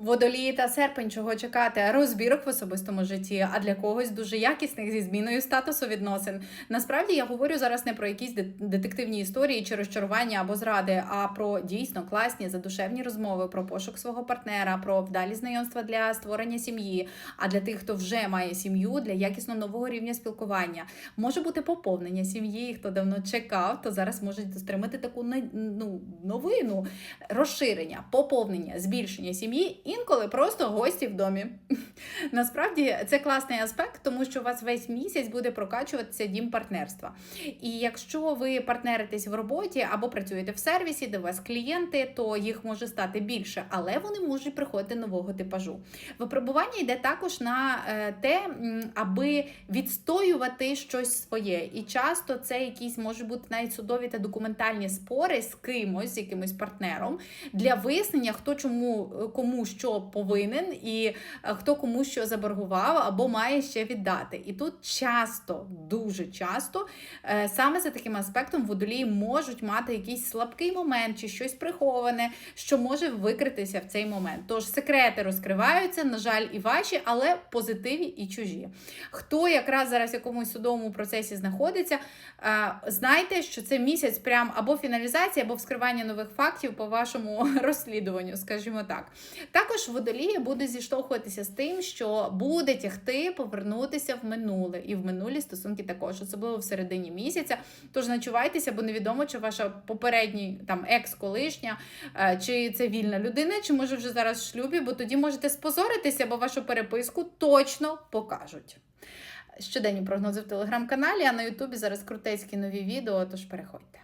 Водолії та серпень, чого чекати? Розбірок в особистому житті, а для когось дуже якісних зі зміною статусу відносин. Насправді я говорю зараз не про якісь детективні історії чи розчарування або зради, а про дійсно класні задушевні розмови, про пошук свого партнера, про вдалі знайомства для створення сім'ї. А для тих, хто вже має сім'ю, для якісно нового рівня спілкування може бути поповнення сім'ї. Хто давно чекав, то зараз можуть отримати таку ну, новину розширення, поповнення, збільшення сім'ї, інколи просто гості в домі. Насправді це класний аспект, тому що у вас весь місяць буде прокачуватися дім партнерства. І якщо ви партнеритесь в роботі або працюєте в сервісі, де у вас клієнти, то їх може стати більше, але вони можуть приходити нового типажу. Випробування йде також на е, те, аби відстоювати щось своє. І часто це якісь можуть бути навіть судові та документальні спори з кимось, з якимось партнером, для вияснення, хто чому е, кому що повинен, і е, хто кому що заборгував або має ще віддати. І тут часто, дуже часто, е, саме за таким аспектом водолії можуть мати якийсь слабкий момент чи щось приховане, що може викритися в цей момент. Тож секрети розкриваються, на жаль, і ваші, але позитиві і чужі. Хто якраз зараз в якомусь судовому процесі знаходиться, е, знайте, що це місяць прям або фіналізації, або вскривання нових фактів по вашому розслідуванню, скажімо так. Також водолія буде зіштовхуватися з тим, що буде тягти повернутися в минуле, і в минулі стосунки також, особливо в середині місяця. Тож ночувайтеся, бо невідомо, чи ваша попередній там екс-колишня, е, чи це вільна людина, чи може вже зараз в шлюбі, бо тоді можете спозоритися, бо вашу переписку точно покажуть. Щоденні прогнози в телеграм-каналі, а на Ютубі зараз крутецькі нові відео, тож переходьте.